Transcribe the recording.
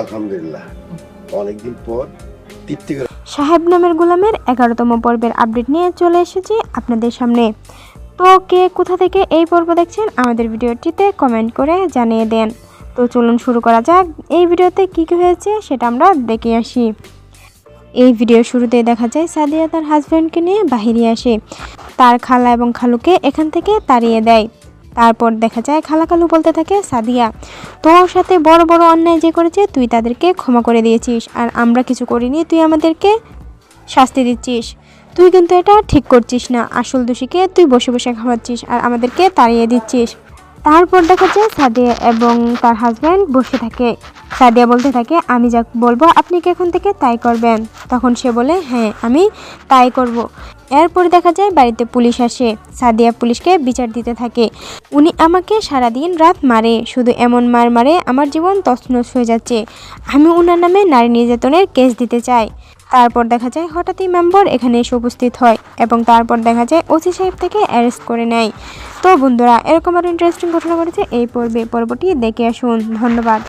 আলহামদুলিল্লাহ। অনেকদিন পর সাহেব নামের গোলামের এগারোতম পর্বের আপডেট নিয়ে চলে এসেছি আপনাদের সামনে। তো কে কোথা থেকে এই পর্ব দেখছেন, আমাদের ভিডিওটিতে কমেন্ট করে জানিয়ে দেন। তো চলুন শুরু করা যাক, এই ভিডিওতে কী কী হয়েছে সেটা আমরা দেখে আসি। এই ভিডিও শুরুতে দেখা যায়, সাদিয়া তার হাজব্যান্ডকে নিয়ে বাহিরে আসে। তার খালা এবং খালুকে এখান থেকে তাড়িয়ে দেয়। তারপর দেখা যায় খালা খালু বলতে থাকে, সাদিয়া, তোর সাথে বড় বড় অন্যায় যে করেছে, তুই তাদেরকে ক্ষমা করে দিয়েছিস। আর আমরা কিছু করিনি, তুই আমাদেরকে শাস্তি দিচ্ছিস। তুই কিন্তু এটা ঠিক করছিস না। আসল দোষীকে তুই বসে বসে খাওয়াচ্ছিস আর আমাদেরকে তাড়িয়ে দিচ্ছিস। তারপর দেখা যায় সাদিয়া এবং তার হাজব্যান্ড বসে থাকে। সাদিয়া বলতে থাকে, আমি যা বলব আপনি কি এখন থেকে তাই করবেন? তখন সে বলে হ্যাঁ আমি তাই করব। এরপর দেখা যায় বাড়িতে পুলিশ আসে। সাদিয়া পুলিশকে বিচার দিতে থাকে। উনি আমাকে সারাদিন রাত মারে। শুধু এমন মার মারে আমার জীবন তছনছ হয়ে যাচ্ছে। আমি উনার নামে নারী নির্যাতনের কেস দিতে চাই। তারপর দেখা যায় হঠাৎই মেম্বার এখানে এসে উপস্থিত হয় এবং তারপর দেখা যায় ওসি সাহেব থেকে অ্যারেস্ট করে নেয়। তো বন্ধুরা, এরকম আরও ইন্টারেস্টিং ঘটনা ঘটেছে। এই পর্বে পর্বটি দেখে আসুন। ধন্যবাদ।